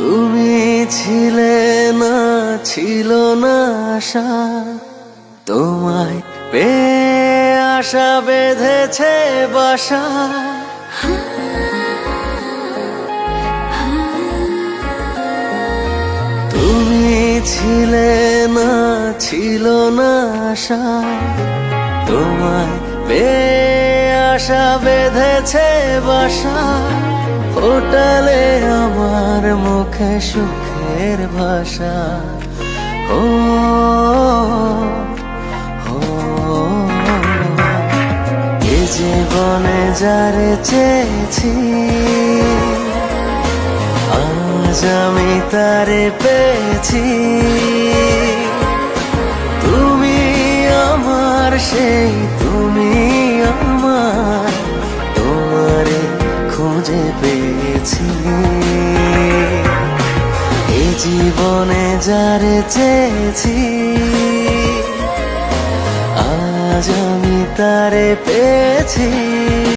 তুমি ছিলে না, ছিল না আশা। তোমায় পেয়ে আশা বেঁধেছে বাসা। তুমি ছিলে না, ছিল না আশা। তোমায় পেয়ে আশা বেঁধেছে বাসা। ফোটালে আমার মুখে সুখের ভাষা। ও জীবনে যারে চেয়েছি, আজ আমি তারে পেয়েছি। তুমি আমার সেই, তুমি আমার, তোমারে খুঁজে পেয়েছি এই জীবনে যারে চেয়েছি আজ আমি তারে পেয়েছি।